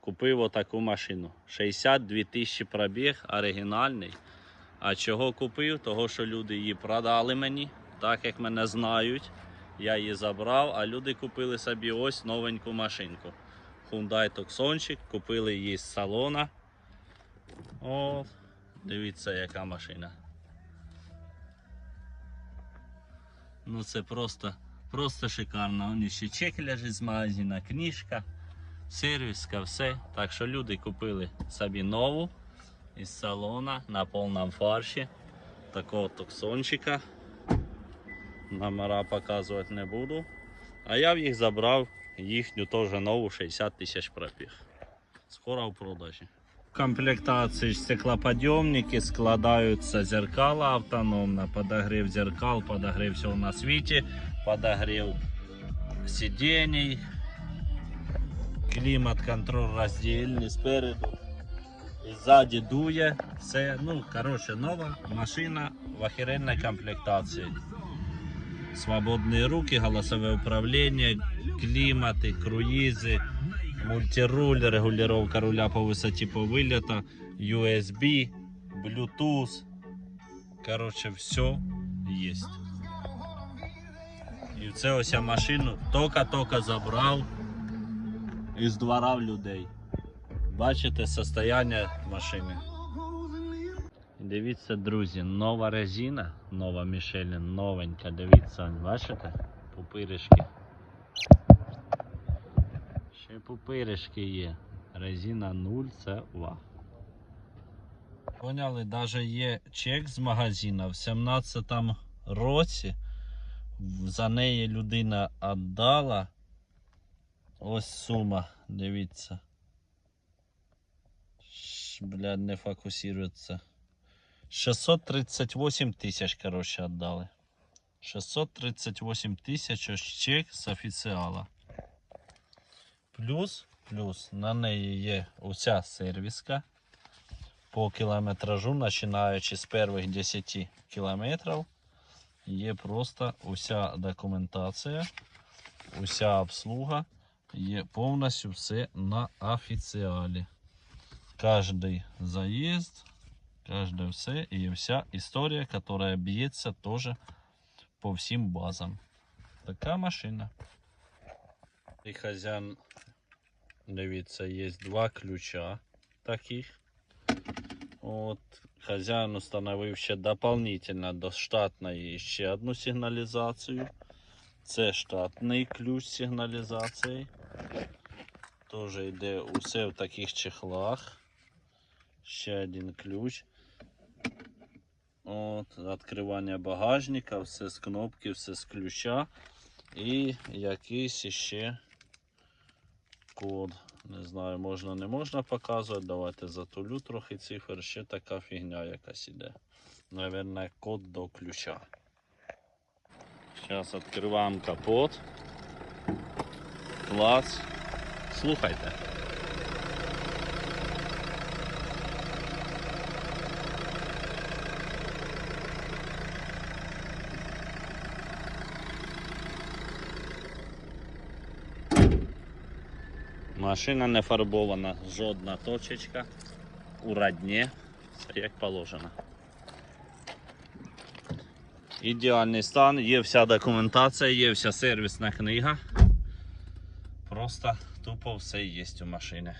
купив отаку машину. 62 тисячі пробіг, оригінальний. А чого купив? Того, що люди її продали мені, так як мене знають. Я її забрав, а люди купили собі ось новеньку машинку. Hyundai Tucsonчик, купили її з салона. О, дивіться, яка машина. Ну це просто, просто шикарно. Вон ще чек лежить з магазина, книжка, сервіска, все. Так що люди купили собі нову із салона на повному фарші. Такого токсончика. Номера показувати не буду. А я в їх забрав їхню теж нову 60 тисяч пробіг. Скоро в продажі. В комплектації стеклоподйомники складаються зеркала автономно, подогрів зеркал, подогрів всього на світі, подогрів сидений, клімат, контроль роздільний спереду. І ззаді дує. Все, ну, коротше, нова машина в охеренній комплектації. Свободные руки, голосовое управление, климаты, круизы, мультируль, регулировка руля по высоте по вылета, USB, Bluetooth. Короче, все есть. І це ось я машину тільки-тільки забрав із двора в людей. Бачите состояние машини. Дивіться, друзі, нова резина, нова Michelin, новенька. Дивіться, бачите? Пупиришки. Ще пупиришки є. Резина 0 це ва. Поняли, навіть є чек з магазина в 17-му році. За неї людина віддала. Ось сума, дивіться. Ш, Блядь, не фокусується. 638 тисяч, коротше, віддали. 638 тисяч ось чек з офіціала. Плюс, плюс на неї є уся сервіска по кілометражу, починаючи з перших 10 кілометрів. Є просто уся документація, уся обслуга, є повністю все на офіціалі. Кожний заїзд, Каждое все и вся история, которая бьется тоже по всем базам. Така машина. І хазяин, дивіться, є два ключа таких. От, хазяин установив ще дополнительно до штатної ще одну сигналізацію. Це штатний ключ з сигналізацією. Тоже йде усе в таких чехлах. Ще один ключ. От, відкривання багажника, все з кнопки, все з ключа. І якийсь ще код. Не знаю, можна, не можна показувати. Давайте затулю трохи цифр. Ще така фігня якась іде. Наверное, код до ключа. Зараз відкриваємо капот. Клас. Слухайте. Машина не фарбована, жодна точечка. У радні, все як положено. Ідеальний стан, є вся документація, є вся сервісна книга. Просто тупо все є у машини.